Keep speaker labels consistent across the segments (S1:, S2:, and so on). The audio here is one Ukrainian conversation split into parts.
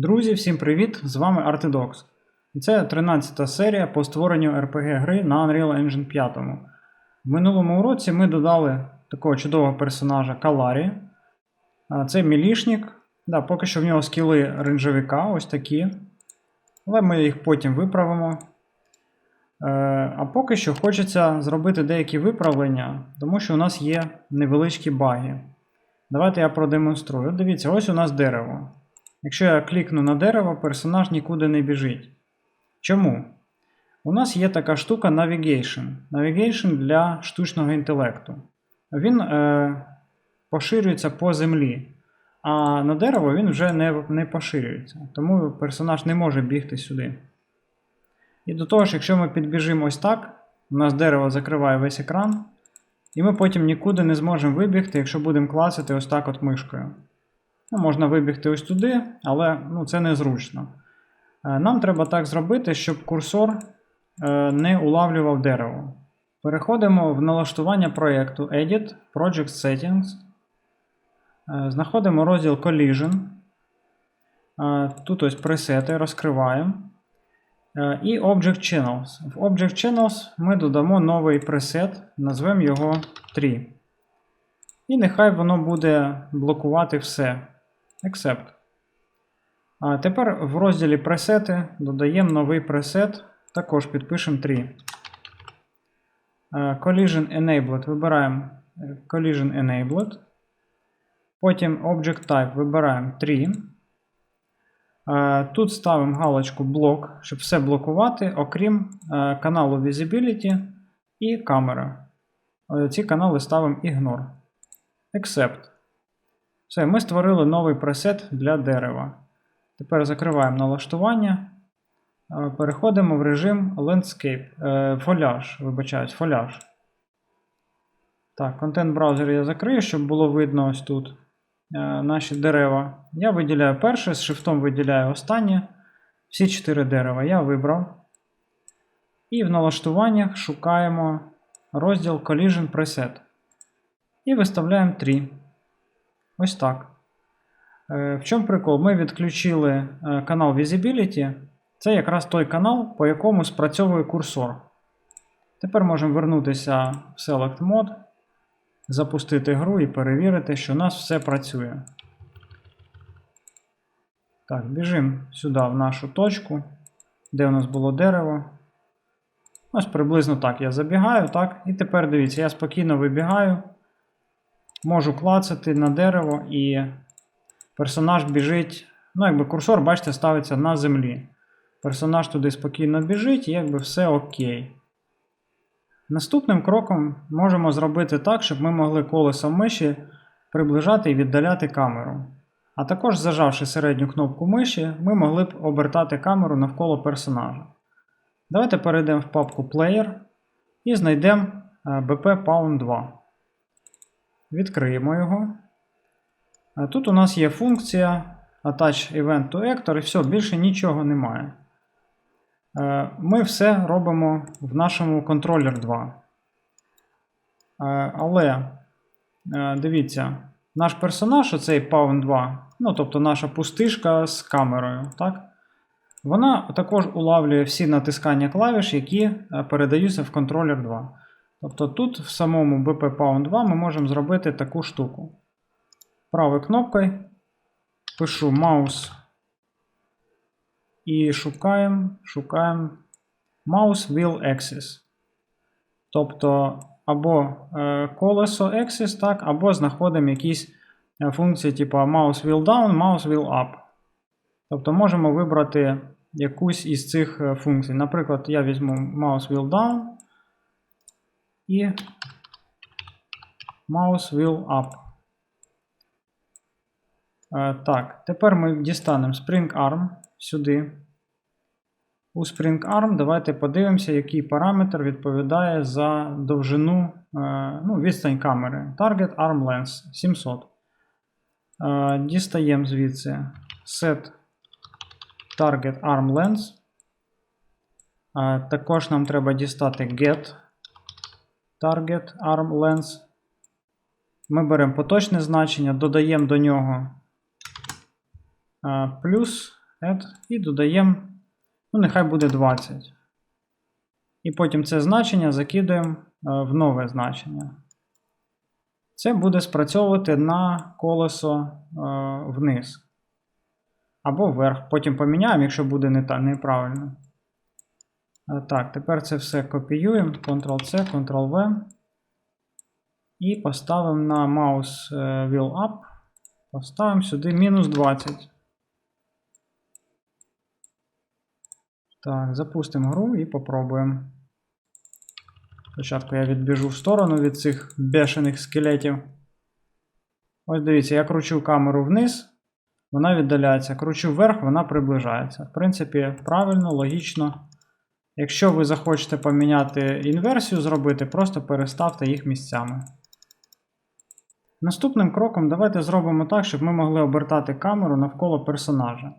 S1: Друзі, всім привіт! З вами Artidox. Це 13-та серія по створенню RPG гри на Unreal Engine 5. В минулому уроці ми додали такого чудового персонажа Каларі. Це мілішник. Да, поки що в нього скіли рейнджовика, ось такі. Але ми їх потім виправимо. Е, А поки що хочеться зробити деякі виправлення, тому що у нас є невеличкі баги. Давайте я продемонструю. Дивіться, ось у нас дерево. Якщо я клікну на дерево, персонаж нікуди не біжить. Чому? У нас є така штука Navigation. Navigation для штучного інтелекту. Він е, поширюється по землі, а на дерево він вже не, не поширюється. Тому персонаж не може бігти сюди. І до того ж, якщо ми підбіжимо ось так, у нас дерево закриває весь екран, і ми потім нікуди не зможемо вибігти, якщо будемо клацати ось так от мишкою. Ну, можна вибігти ось туди, але ну, це незручно. Е, Нам треба так зробити, щоб курсор е, не улавлював дерево. Переходимо в налаштування проєкту Edit, Project Settings. Е, Знаходимо розділ Collision. Тут ось пресети розкриваємо. І Object Channels. В Object Channels ми додамо новий пресет, назвемо його 3. І нехай воно буде блокувати все. Accept. А тепер в розділі пресети додаємо новий пресет, також підпишемо 3. Е, Collision Enabled вибираємо е, Collision Enabled. Потім Object Type вибираємо 3. Е, Тут ставимо галочку блок, щоб все блокувати, окрім каналу Visibility і камера. Ці канали ставимо Ignore. Accept. Все, ми створили новий пресет для дерева. Тепер закриваємо налаштування. Е, Переходимо в режим Landscape. е, Фоляж, вибачаюсь, фоляж. Так, контент браузер я закрию, щоб було видно ось тут е, наші дерева. Я виділяю перше, з шрифтом виділяю останнє. Всі чотири дерева я вибрав. І в налаштуваннях шукаємо розділ Collision Preset. І виставляємо 3. Ось так. Е, В чому прикол? Ми відключили е, канал Visibility. Це якраз той канал, по якому спрацьовує курсор. Тепер можемо вернутися в Select Mode, запустити гру і перевірити, що у нас все працює. Так, біжимо сюди в нашу точку, де у нас було дерево. Ось приблизно так я забігаю, так. І тепер дивіться, я спокійно вибігаю. Можу клацати на дерево і персонаж біжить. Ну, якби курсор, бачите, ставиться на землі. Персонаж туди спокійно біжить і якби все окей. Наступним кроком можемо зробити так, щоб ми могли колесом миші приближати і віддаляти камеру. А також, зажавши середню кнопку миші, ми могли б обертати камеру навколо персонажа. Давайте перейдемо в папку Player і знайдемо BP Pound 2. Відкриємо його. Тут у нас є функція Attach Event to Actor, і все, більше нічого немає. Е, Ми все робимо в нашому контролер 2. Е, Але е, дивіться, наш персонаж, оцей Pound 2, ну тобто наша пустишка з камерою, так? Вона також улавлює всі натискання клавіш, які передаються в контролер 2. Тобто тут в самому BP Pound 2 ми можемо зробити таку штуку. Правою кнопкою пишу mouse і шукаємо шукаємо mouse wheel axis. Тобто або е, колесо axis, так, або знаходимо якісь е, функції, типу mouse wheel down, mouse wheel up. Тобто можемо вибрати якусь із цих е, функцій. Наприклад, я візьму mouse wheel down і mouse wheel up. Е, Так, тепер ми дістанемо Spring Arm сюди. У Spring Arm давайте подивимося, який параметр відповідає за довжину е, ну, відстань камери. Target Arm Length 700. Е, Дістаємо звідси Set Target Arm. Е, Також нам треба дістати Get Target Arm Length. Ми беремо поточне значення, додаємо до нього е, плюс add, і додаємо, ну, нехай буде 20. І потім це значення закидуємо е, в нове значення. Це буде спрацьовувати на колесо е, вниз. Або вверх. Потім поміняємо, якщо буде не та, неправильно. Е, Так, тепер це все копіюємо. Ctrl-C, Ctrl-V. І поставимо на mouse е, wheel up. Поставимо сюди мінус 20. Так, запустимо гру і попробуємо. Спочатку я відбіжу в сторону від цих бешених скелетів. Ось дивіться, я кручу камеру вниз, вона віддаляється. Кручу вверх, вона приближається. В принципі, правильно, логічно. Якщо ви захочете поміняти інверсію зробити, просто переставте їх місцями. Наступним кроком давайте зробимо так, щоб ми могли обертати камеру навколо персонажа.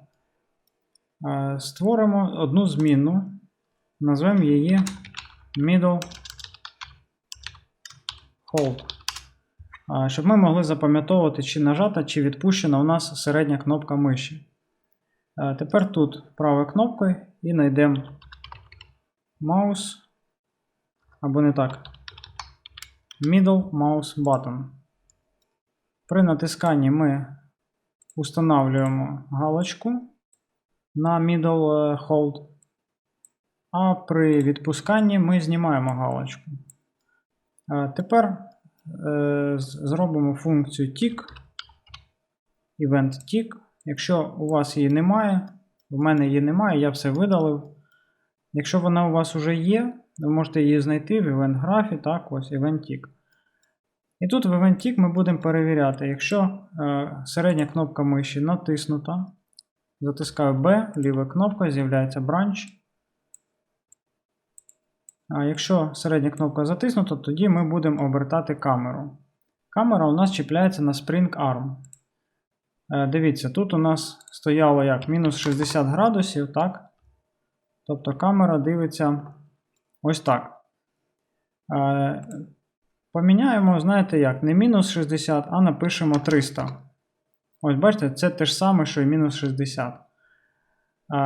S1: Е, Створимо одну змінну, назвемо її middle hold. Е, Щоб ми могли запам'ятовувати, чи нажата, чи відпущена у нас середня кнопка миші. Е, Тепер тут правою кнопкою і знайдемо mouse, або не так, middle mouse button. При натисканні ми устанавливаємо галочку на middle е, hold, а при відпусканні ми знімаємо галочку. Е, Тепер е, зробимо функцію tick, event tick. Якщо у вас її немає, в мене її немає, я все видалив. Якщо вона у вас вже є, ви можете її знайти в event графі, так, ось event. І тут в event ми будемо перевіряти, якщо е, середня кнопка миші натиснута, затискаю B, ліва кнопка, з'являється branch. А якщо середня кнопка затиснута, тоді ми будемо обертати камеру. Камера у нас чіпляється на Spring Arm. Е, Дивіться, тут у нас стояло як мінус 60 градусів, так? Тобто камера дивиться ось так. Е, Поміняємо, знаєте як, не мінус 60, а напишемо 300. Ось, бачите, це те ж саме, що і мінус 60. Е,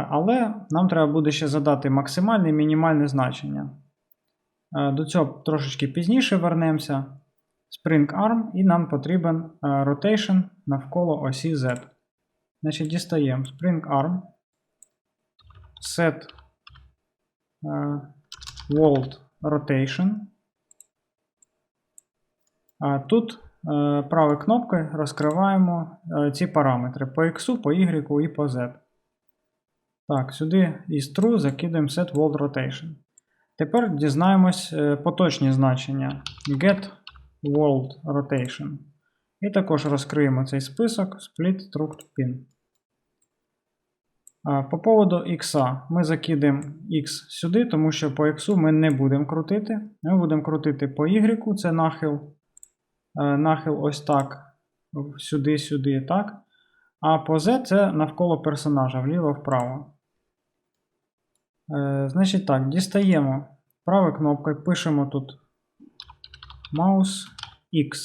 S1: Але нам треба буде ще задати максимальне і мінімальне значення. Е, До цього трошечки пізніше вернемося. Spring Arm, і нам потрібен rotation навколо осі Z. Значить, дістаємо Spring Arm, set world rotation. А Тут е, правою кнопкою розкриваємо е, ці параметри по X, по Y і по Z. Так, сюди із true закидаємо set world rotation. Тепер дізнаємось е, поточні значення get world rotation. І також розкриємо цей список split struct pin. По поводу x ми закидаємо x сюди, тому що по x ми не будемо крутити. Ми будемо крутити по y, це нахил. Е, Нахил ось так, сюди-сюди, так. А по z це навколо персонажа, вліво-вправо. Е, Значить так, дістаємо правою кнопкою, пишемо тут mouse X.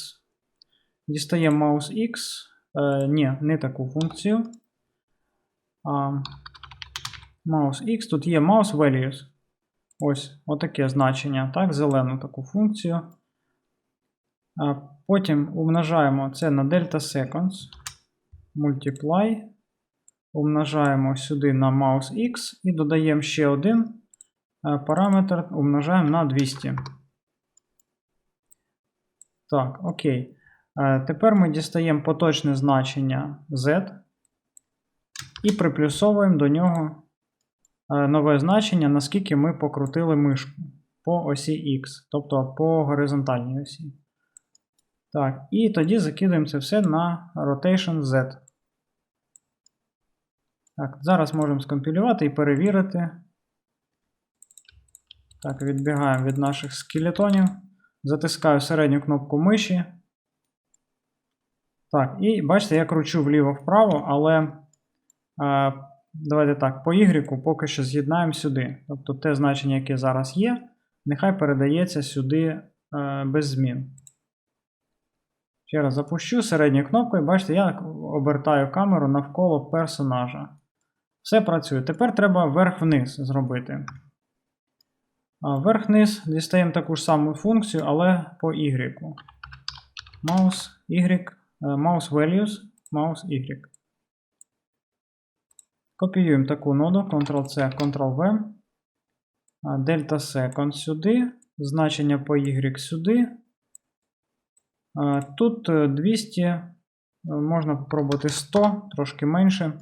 S1: Дістаємо mouse X. Е, ні, не таку функцію. Mouse X. Тут є mouse values. Ось отаке значення. Так, зелену таку функцію. Потім умножаємо це на delta seconds. Multiply. Умножаємо сюди на mouse X і додаємо ще один е, параметр, умножаємо на 200. Так, окей. Е, Тепер ми дістаємо поточне значення Z і приплюсовуємо до нього е, нове значення, наскільки ми покрутили мишку по осі X, тобто по горизонтальній осі. Так, і тоді закидаємо це все на rotation Z. Так, зараз можемо скомпілювати і перевірити. Так, відбігаємо від наших скелетонів. Затискаю середню кнопку миші. Так, і бачите, я кручу вліво-вправо, але давайте так, по Y поки що з'єднаємо сюди. Тобто те значення, яке зараз є, нехай передається сюди е, без змін. Ще раз запущу середньою кнопкою, бачите, я обертаю камеру навколо персонажа. Все працює. Тепер треба вверх-вниз зробити. А Вверх-вниз дістаємо таку ж саму функцію, але по Y. Mouse Y, е, mouse values, mouse Y. Копіюємо таку ноду, Ctrl-C, Ctrl-V. Delta Second сюди, значення по Y сюди. Тут е, 200, е, можна спробувати 100, трошки менше.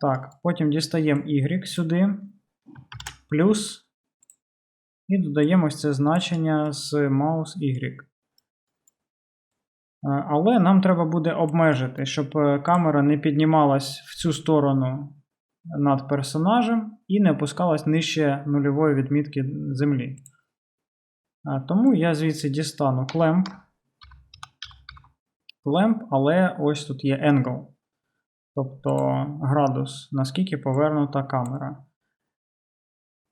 S1: Так, потім дістаємо Y сюди, плюс. І додаємо ось це значення з mouse Y. Е, Але нам треба буде обмежити, щоб е, камера не піднімалась в цю сторону над персонажем і не опускалась нижче нульової відмітки землі. Тому я звідси дістану clamp. Clamp, але ось тут є angle. Тобто градус, наскільки повернута камера.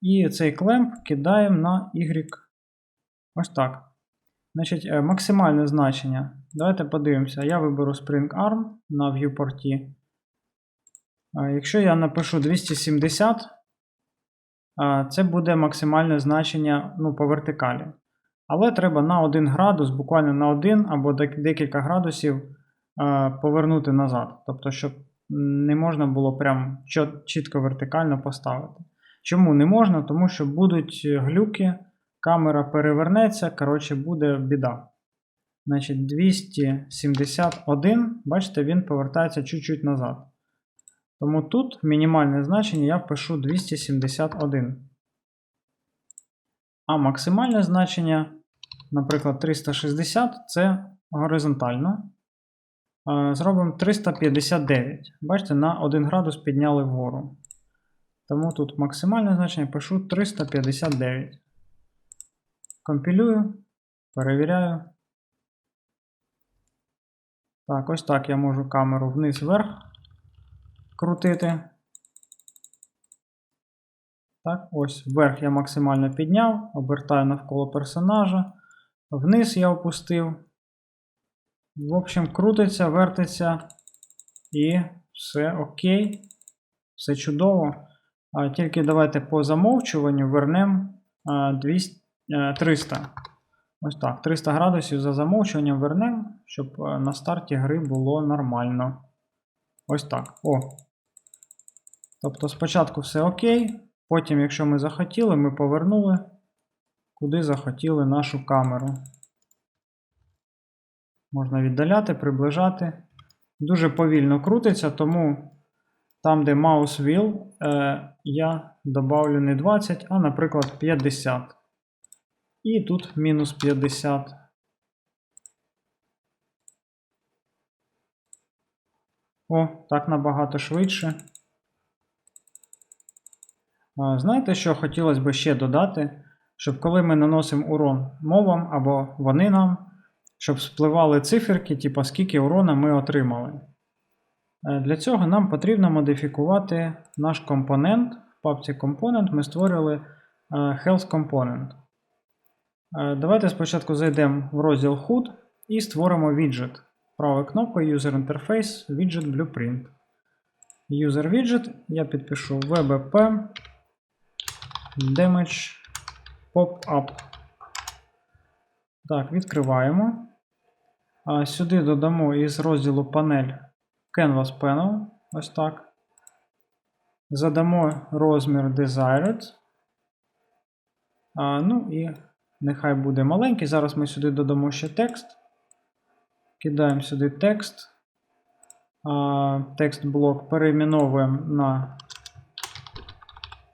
S1: І цей клемп кидаємо на Y. Ось так. Значить, е, максимальне значення. Давайте подивимося. Я виберу Spring Arm на viewport. Якщо я напишу 270, це буде максимальне значення ну, по вертикалі. Але треба на 1 градус, буквально на 1 або декілька градусів повернути назад. Тобто, щоб не можна було прям чітко вертикально поставити. Чому не можна? Тому що будуть глюки, камера перевернеться, коротше, буде біда. Значить, 271, бачите, він повертається чуть-чуть назад. Тому тут мінімальне значення я впишу 271. А максимальне значення, наприклад, 360 це горизонтально. Е, Зробимо 359. Бачите, на 1 градус підняли вгору. Тому тут максимальне значення пишу 359. Компілюю, перевіряю. Так, ось так я можу камеру вниз-вверх крутити. Так, ось вверх я максимально підняв, обертаю навколо персонажа. Вниз я опустив. В общем, крутиться, вертиться. І все окей. Все чудово. А, Тільки давайте по замовчуванню вернемо 200, е, 300. Ось так. 300 градусів за замовчуванням вернемо, щоб е, на старті гри було нормально. Ось так. О. Тобто спочатку все окей. Потім, якщо ми захотіли, ми повернули, куди захотіли нашу камеру. Можна віддаляти, приближати. Дуже повільно крутиться, тому там, де mouse wheel, е, я добавлю не 20, а, наприклад, 50. І тут мінус 50. О, так набагато швидше. Знаєте, що хотілося б ще додати? Щоб коли ми наносимо урон мовам або вони нам, щоб спливали циферки, типу скільки урона ми отримали. Е, Для цього нам потрібно модифікувати наш компонент. В папці Component ми створили е, Health Component. Е, Давайте спочатку зайдемо в розділ HUD і створимо віджит. Правою кнопкою User Interface, Widget Blueprint. User Widget я підпишу WebP Damage Pop-up. Так, відкриваємо. Сюди додамо із розділу панель Canvas Panel. Ось так. Задамо розмір Desired. Ну і нехай буде маленький. Зараз ми сюди додамо ще текст. Кидаємо сюди текст. Текст блок перейменовуємо на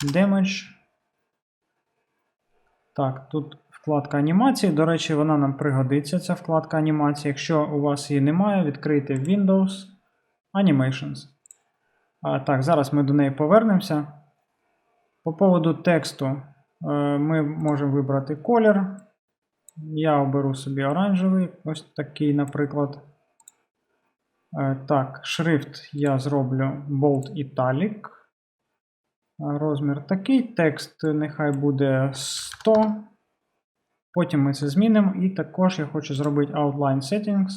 S1: Damage. Так, тут вкладка анімації. До речі, вона нам пригодиться, ця вкладка анімації. Якщо у вас її немає, відкрийте Windows Animations. А, Так, зараз ми до неї повернемося. По поводу тексту ми можемо вибрати колір. Я оберу собі оранжевий, ось такий, наприклад. Е, Так, шрифт я зроблю Bold Italic. Е, Розмір такий. Текст нехай буде 100. Потім ми це змінимо. І також я хочу зробити Outline Settings.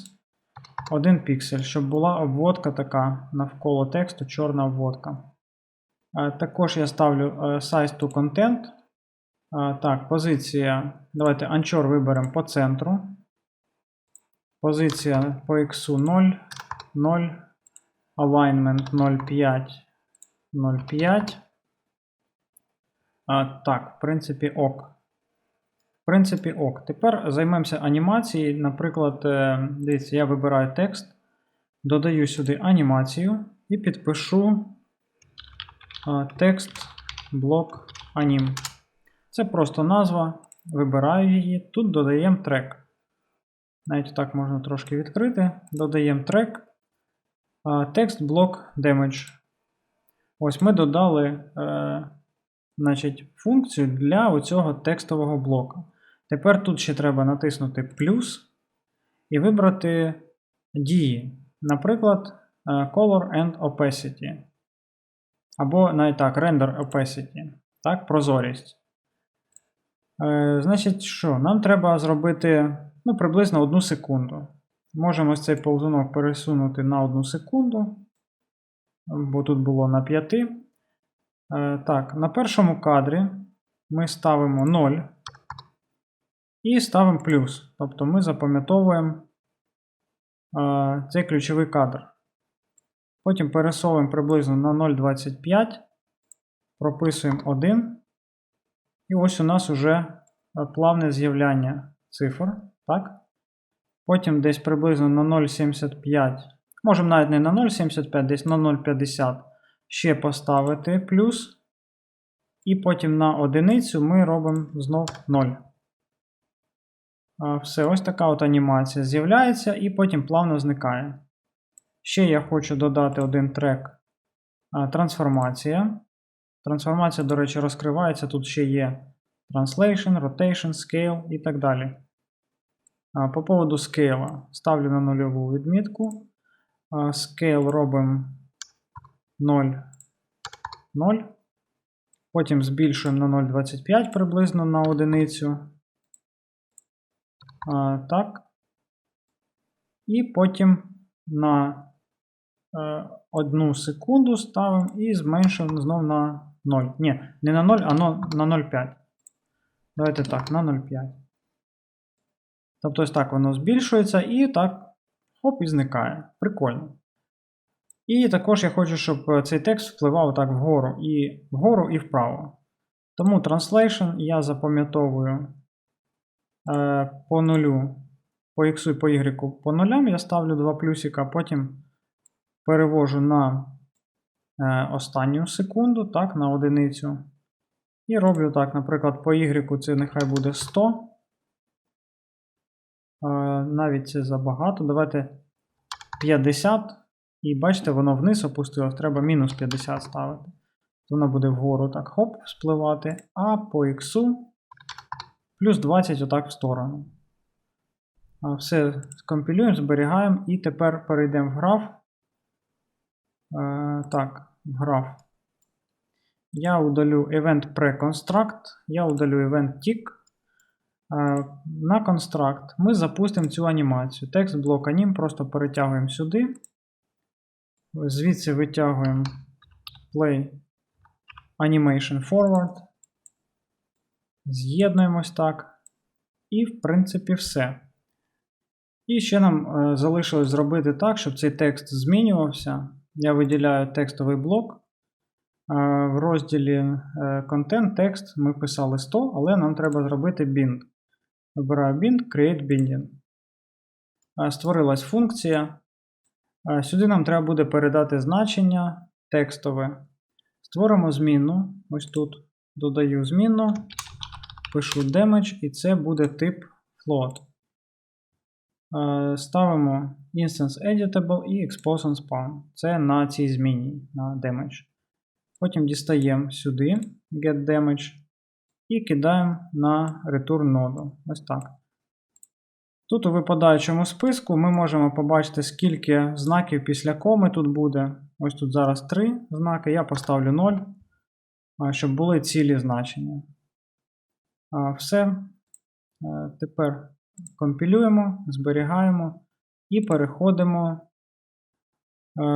S1: один піксель, щоб була обводка така навколо тексту, чорна обводка. Е, Також я ставлю е, size to content. Так, позиція. Давайте anchor виберемо по центру. Позиція по x 0, 0, alignment 0,5, 0,5. А, Так, в принципі, ок. В принципі, ок. Тепер займемося анімацією. Наприклад, е, дивіться, я вибираю текст, додаю сюди анімацію і підпишу текст блок анім. Це просто назва. Вибираю її. Тут додаємо трек. Навіть так можна трошки відкрити. Додаємо трек. Текст блок damage. Ось ми додали е, значить, функцію для оцього текстового блока. Тепер тут ще треба натиснути плюс і вибрати дії. Наприклад, е, Color and Opacity. Або навіть так, Render Opacity. Так, прозорість. Е, Значить, що? Нам треба зробити ну, приблизно одну секунду. Можемо ось цей повзунок пересунути на одну секунду, бо тут було на 5. Е, Так, на першому кадрі ми ставимо 0 і ставимо плюс. Тобто ми запам'ятовуємо е, цей ключовий кадр. Потім пересовуємо приблизно на 0,25, прописуємо 1. І ось у нас вже е, плавне з'являння цифр. Так? Потім десь приблизно на 0,75. Можемо навіть не на 0,75, десь на 0,50 ще поставити плюс. І потім на одиницю ми робимо знов 0. Все, ось така от анімація з'являється і потім плавно зникає. Ще я хочу додати один трек трансформація. Трансформація, до речі, розкривається. Тут ще є Translation, Rotation, Scale і так далі. По поводу scale ставлю на нульову відмітку. Scale робимо 0, 0. Потім збільшуємо на 0,25 приблизно на одиницю. Так. І потім на е, одну секунду ставимо і зменшуємо знову на 0. Ні, не на 0, а на 0,5. Давайте так, на 0,5. Тобто ось так воно збільшується і так хоп і зникає. Прикольно. І також я хочу, щоб е, цей текст впливав так вгору і вгору і вправо. Тому translation я запам'ятовую е, по нулю, по x і по y по нулям я ставлю два плюсика, потім перевожу на останню секунду, так, на одиницю. І роблю так, наприклад, по y це нехай буде 100. Е, навіть це забагато. Давайте 50. І бачите, воно вниз опустилось, треба мінус 50 ставити. Воно буде вгору так хоп, спливати, а по x плюс 20 отак в сторону. Все скомпілюємо, зберігаємо і тепер перейдемо в граф. Е, так, граф. Я удалю event pre-construct, я удалю event tick. Е, На construct ми запустимо цю анімацію. Текст блок анім просто перетягуємо сюди. Звідси витягуємо play animation forward. З'єднуємось так. І, в принципі, все. І ще нам е, залишилось зробити так, щоб цей текст змінювався. Я виділяю текстовий блок. Е, в розділі е, Content текст ми писали 100, але нам треба зробити bind. Вибираю bind, create binding. Е, створилась функція. Сюди нам треба буде передати значення текстове. Створимо змінну. Ось тут додаю змінну, пишу damage, і це буде тип float. Ставимо instance editable і expose on spawn. Це на цій зміні, на damage. Потім дістаємо сюди get і кидаємо на return ноду. Ось так. Тут у випадаючому списку ми можемо побачити, скільки знаків після коми тут буде. Ось тут зараз 3 знаки, я поставлю 0, щоб були цілі значення. Все. Е, Тепер компілюємо, зберігаємо і переходимо е,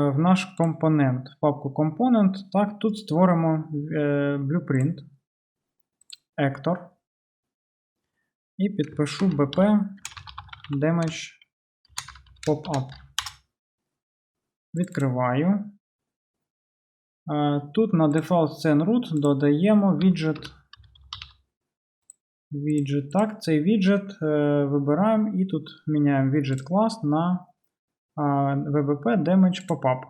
S1: в наш компонент, в папку Component. Так, тут створимо е, blueprint, Ector. І підпишу BP damage pop-up. Відкриваю. Е, Тут на default scene root додаємо віджит. Віджит. Так, цей віджит е, вибираємо і тут міняємо віджит клас на е, VBP Damage Popup.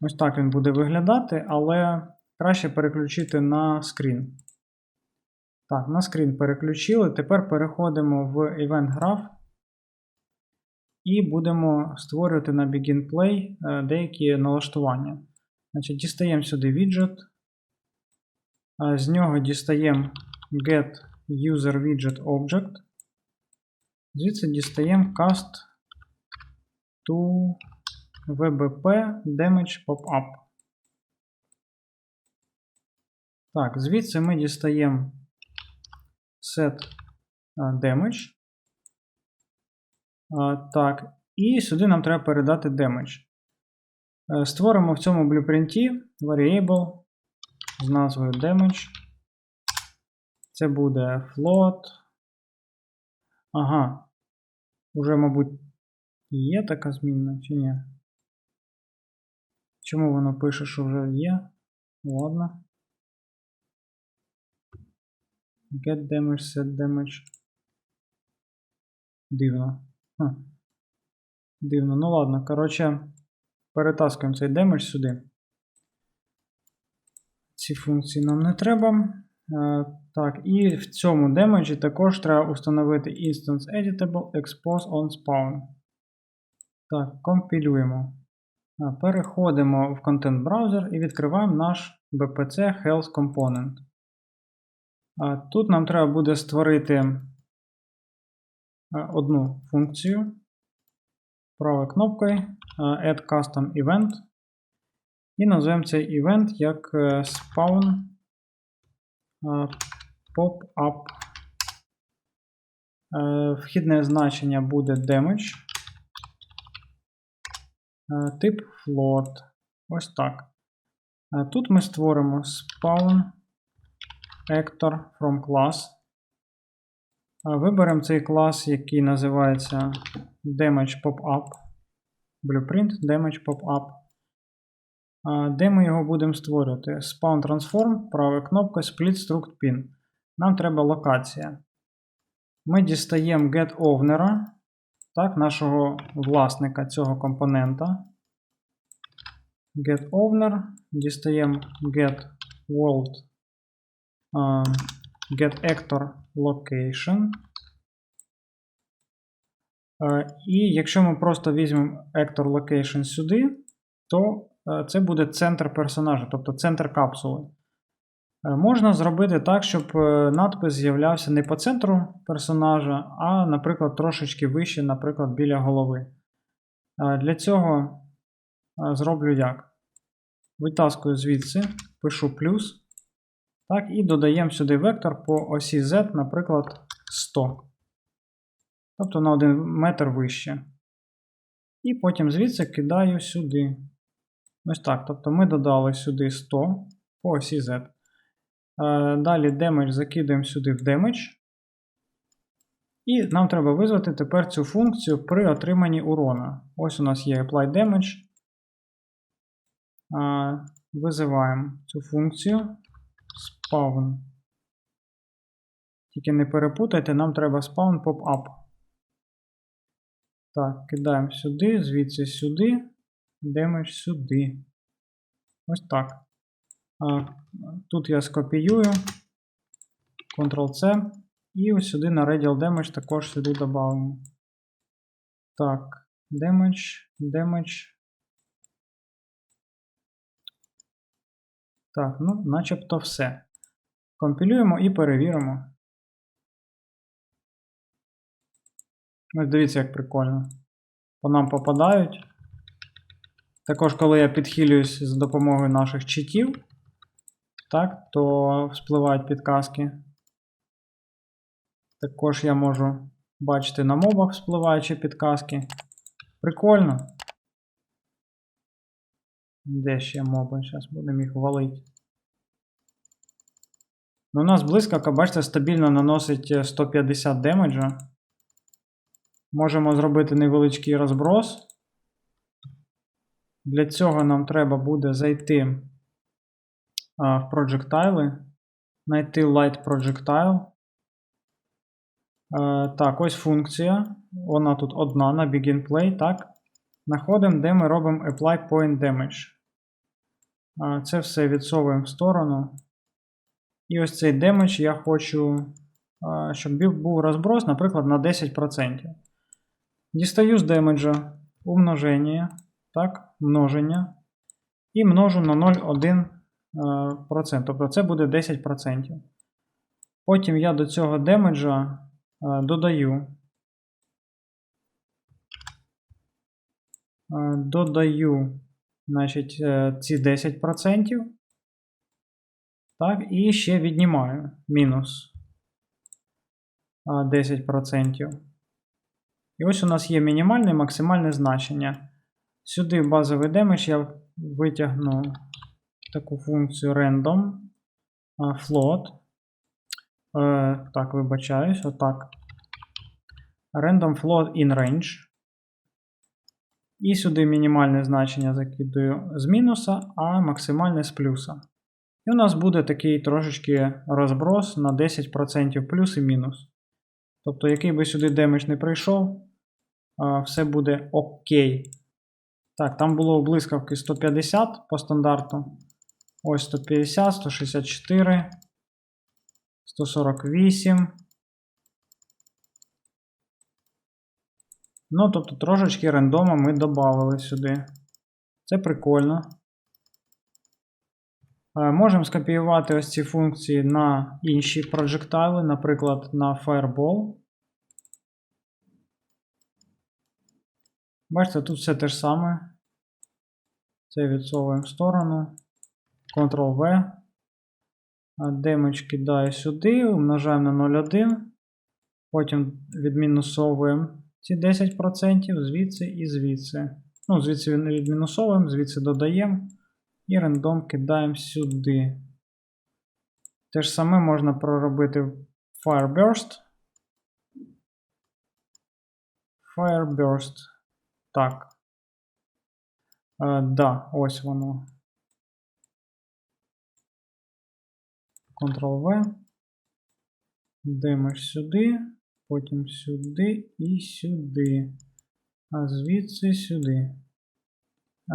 S1: Ось так він буде виглядати, але краще переключити на скрін. Так, на скрін переключили. Тепер переходимо в Event Graph і будемо створювати на Begin Play е, деякі налаштування. Значить, Дістаємо сюди віджит. Е, З нього дістаємо get user widget object. Звідси дістаємо cast to vbp damage popup. Так, звідси ми дістаємо set damage. Так, і сюди нам треба передати damage. Е, Створимо в цьому блюпринті variable з назвою damage. Це буде float. Ага. Уже, мабуть, є така змінна, чи ні? Чому воно пише, що вже є? Ладно. Get damage, set damage. Дивно. Ха. Дивно. Ну ладно, коротше, перетаскуємо цей демедж сюди. Ці функції нам не треба. Е, Так, і в цьому демеджі також треба установити instance editable expose on spawn. Так, компілюємо. Е, Переходимо в контент браузер і відкриваємо наш BPC Health Component. Е, Тут нам треба буде створити одну функцію. Правою кнопкою Add Custom Event. І назвемо цей івент як spawn pop-up. Е, Вхідне значення буде damage. Е, Тип float. Ось так. Е, Тут ми створимо spawn actor from class. Е, Виберемо цей клас, який називається damage pop-up. Blueprint damage pop-up. Де ми його будемо створювати? Spawn Transform, права кнопка Split Struct Pin. Нам треба локація. Ми дістаємо getOwner, так, нашого власника цього компонента. GetOwner, дістаємо getActor Location. І якщо ми просто візьмемо Actor Location сюди, то це буде центр персонажа, тобто центр капсули. Е, Можна зробити так, щоб е, надпис з'являвся не по центру персонажа, а, наприклад, трошечки вище, наприклад, біля голови. Е, Для цього е, зроблю як? Витаскую звідси, пишу плюс. Так, і додаємо сюди вектор по осі Z, наприклад, 100. Тобто на 1 метр вище. І потім звідси кидаю сюди. Ось так. Тобто ми додали сюди 100 по осі Z. Е, Далі damage закидаємо сюди в damage. І нам треба визвати тепер цю функцію при отриманні урона. Ось у нас є apply damage. Е, Визиваємо цю функцію. Spawn. Тільки не перепутайте, нам треба spawn pop-up. Так, кидаємо сюди, звідси сюди, демедж сюди. Ось так. А, Тут я скопіюю. Ctrl-C. І ось сюди на Radial Damage також сюди додамо. Так, Damage, Damage. Так, ну, начебто все. Компілюємо і перевіримо. Ось дивіться, як прикольно. По нам попадають. Також, коли я підхилююсь з допомогою наших читів, так, то вспливають підказки. Також я можу Бачите, на мобах вспливаючі підказки. Прикольно. Де ще моби? Зараз будемо їх валити. Ну, у нас блискавка, бачите, стабільно наносить е, 150 демеджа. Можемо зробити невеличкий розброс. Для цього нам треба буде зайти а, в Projectile, знайти Light Projectile. Е, так, ось функція. Вона тут одна на Begin Play. Так. Знаходимо, де ми робимо Apply Point Damage. Е, це все відсовуємо в сторону. І ось цей демедж я хочу, е, щоб був розброс, наприклад, на 10%. Дістаю з демеджа умноження, так, множення. І множу на 0,1%. Тобто це буде 10%. Потім я до цього демеджа е, додаю. е, Додаю значить, е, ці 10%. Так, і ще віднімаю мінус 10%. І ось у нас є мінімальне і максимальне значення. Сюди базовий демедж я витягну таку функцію random float. Е, так, вибачаюсь, отак. Random float in range. І сюди мінімальне значення закидую з мінуса, а максимальне з плюса. І у нас буде такий трошечки розброс на 10% плюс і мінус. Тобто, який би сюди демедж не прийшов, все буде окей. Так, там було блискавки 150 по стандарту. Ось 150, 164, 148. Ну, тобто, трошечки рандома ми додали сюди. Це прикольно. Е, Можемо скопіювати ось ці функції на інші проджектайли, наприклад, на Fireball. Бачите, тут все те ж саме. Це відсовуємо в сторону. Ctrl-V. Демедж кидаю сюди, умножаємо на 0,1. Потім відмінусовуємо ці 10% звідси і звідси. Ну, звідси відмінусовуємо, звідси додаємо. І рандом кидаємо сюди. Те ж саме можна проробити в Fireburst. Fireburst. Так. Е, да, ось воно. Ctrl-V. Демедж сюди, потім сюди і сюди. А звідси сюди.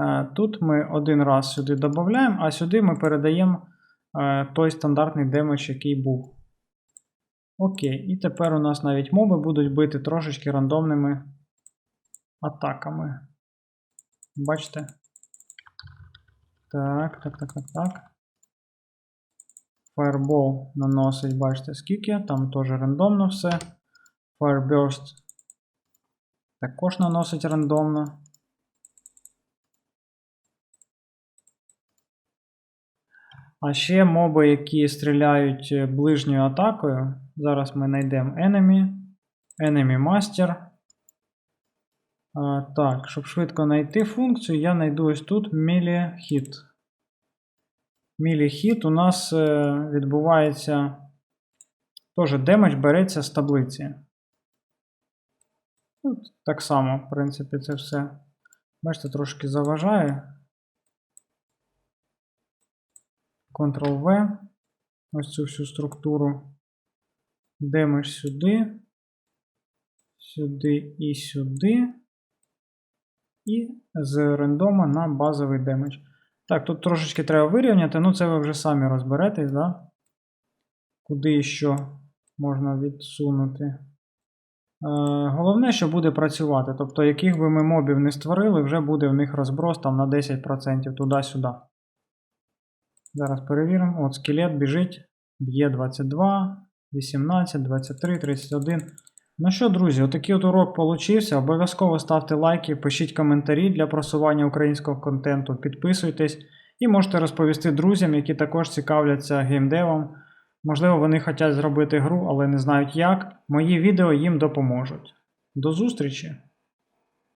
S1: Е, Тут ми один раз сюди додаємо, а сюди ми передаємо е, той стандартний демедж, який був. Окей, і тепер у нас навіть моби будуть бити трошечки рандомними атаками. Бачите? Так, так, так, так, так. Fireball наносить, бачите, скільки, там теж рандомно все. Fireburst також наносить рандомно. А ще моби, які стріляють е, ближньою атакою. Зараз ми знайдемо Enemy, Enemy Master. Так, щоб швидко знайти функцію, я знайду ось тут Hit. Melee у нас е, відбувається. Теж демедж береться з таблиці. Тут так само, в принципі, це все. Бачите, трошки заважає. Ctrl-V. Ось цю всю структуру. Демедж сюди. Сюди і сюди. І з рандома на базовий демедж. Так, тут трошечки треба вирівняти, ну це ви вже самі розберетесь, да? Куди і що можна відсунути. Е, головне, що буде працювати. Тобто, яких би ми мобів не створили, вже буде в них розброс там на 10% туди-сюди. Зараз перевіримо. От скелет біжить. Б'є 22, 18, 23, 31. Ну що, друзі, отакий от урок получився. Обов'язково ставте лайки, пишіть коментарі для просування українського контенту, підписуйтесь і можете розповісти друзям, які також цікавляться геймдевом. Можливо, вони хочуть зробити гру, але не знають як. Мої відео їм допоможуть. До зустрічі!